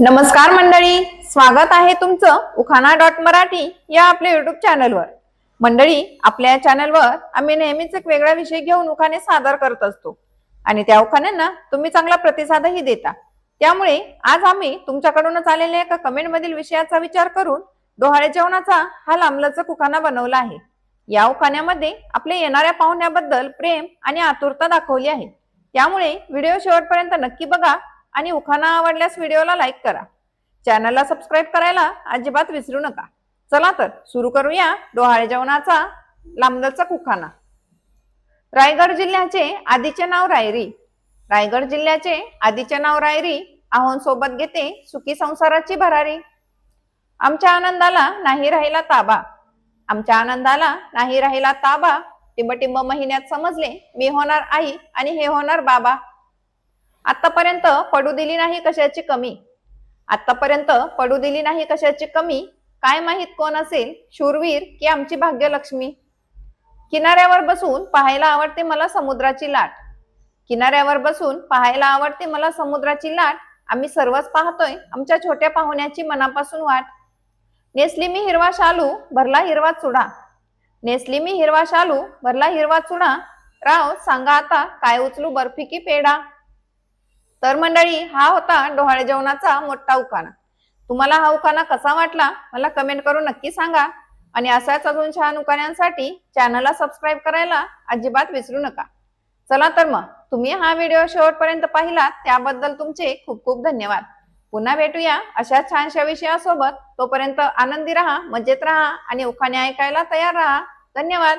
नमस्कार मंडळी स्वागत आहे तुमचं उखाणा डॉट मराठी या आपल्या युट्यूब चॅनलवर मंडळी आपल्या या चॅनलवर आम्ही नेहमीच एक वेगळा विषय घेऊन उखाणे सादर करत असतो. आणि त्या उखाण्यांना तुम्ही चांगला प्रतिसादही देता. त्यामुळे आज आम्ही तुमच्याकडूनच आलेल्या एका कमेंट मधील विषयाचा विचार करून डोहाळे जेवणाचा हा लांबलचक उखाणा बनवला आहे. या उखाण्यामध्ये आपल्या येणाऱ्या पाहुण्याबद्दल प्रेम आणि आतुरता दाखवली आहे. त्यामुळे व्हिडिओ शेवटपर्यंत नक्की बघा. आणि उखाणा आवडल्यास व्हिडिओला लाईक करा. चॅनलला सबस्क्राईब करायला अजिबात विसरू नका. चला तर सुरू करूया डोहाळे जेवणाचा लांबलचक उखाणा. रायगड जिल्ह्याचे आधीचे नाव रायरी. रायगड जिल्ह्याचे आधीचे नाव रायरी. आहोन सोबत घेते सुखी संसाराची भरारी. आमच्या आनंदाला नाही राहिला ताबा. आमच्या आनंदाला नाही राहिला ताबा. टिंबटिंब महिन्यात समजले मी होणार आई आणि हे होणार बाबा. आतापर्यंत पडू दिली नाही कशाची कमी? आतापर्यंत पडू दिली नाही कशाची कमी? काय माहीत कोण असेल? शूरवीर की आमची भाग्यलक्ष्मी? किनाऱ्यावर बसून पाहायला आवडते मला समुद्राची लाट. किनाऱ्यावर बसून पाहायला आवडते मला समुद्राची लाट. आम्ही सर्वच पाहतोय आमच्या छोट्या पाहुण्याची मनापासून वाट. नेसली मी हिरवा शालू भरला हिरवा चुडा. नेसली मी हिरवा शालू भरला हिरवा चुडा. राव सांगा आता काय उचलू बर्फी की पेढा? तर मंडळी हा होता डोहाळे जेवणाचा मोठा उखाणा. तुम्हाला हा उखाणा कसा वाटला मला कमेंट करून नक्की सांगा. आणि अशाच अजून छान उखाण्यांसाठी चॅनलला सबस्क्राईब करायला अजिबात विसरू नका. चला तर मग तुम्ही हा व्हिडिओ शेवटपर्यंत पाहिलात त्याबद्दल तुमचे खूप खूप धन्यवाद. पुन्हा भेटूया अशा छानशा विषयासोबत. तोपर्यंत आनंदी राहा मजेत राहा आणि उखाणे ऐकायला तयार राहा. धन्यवाद.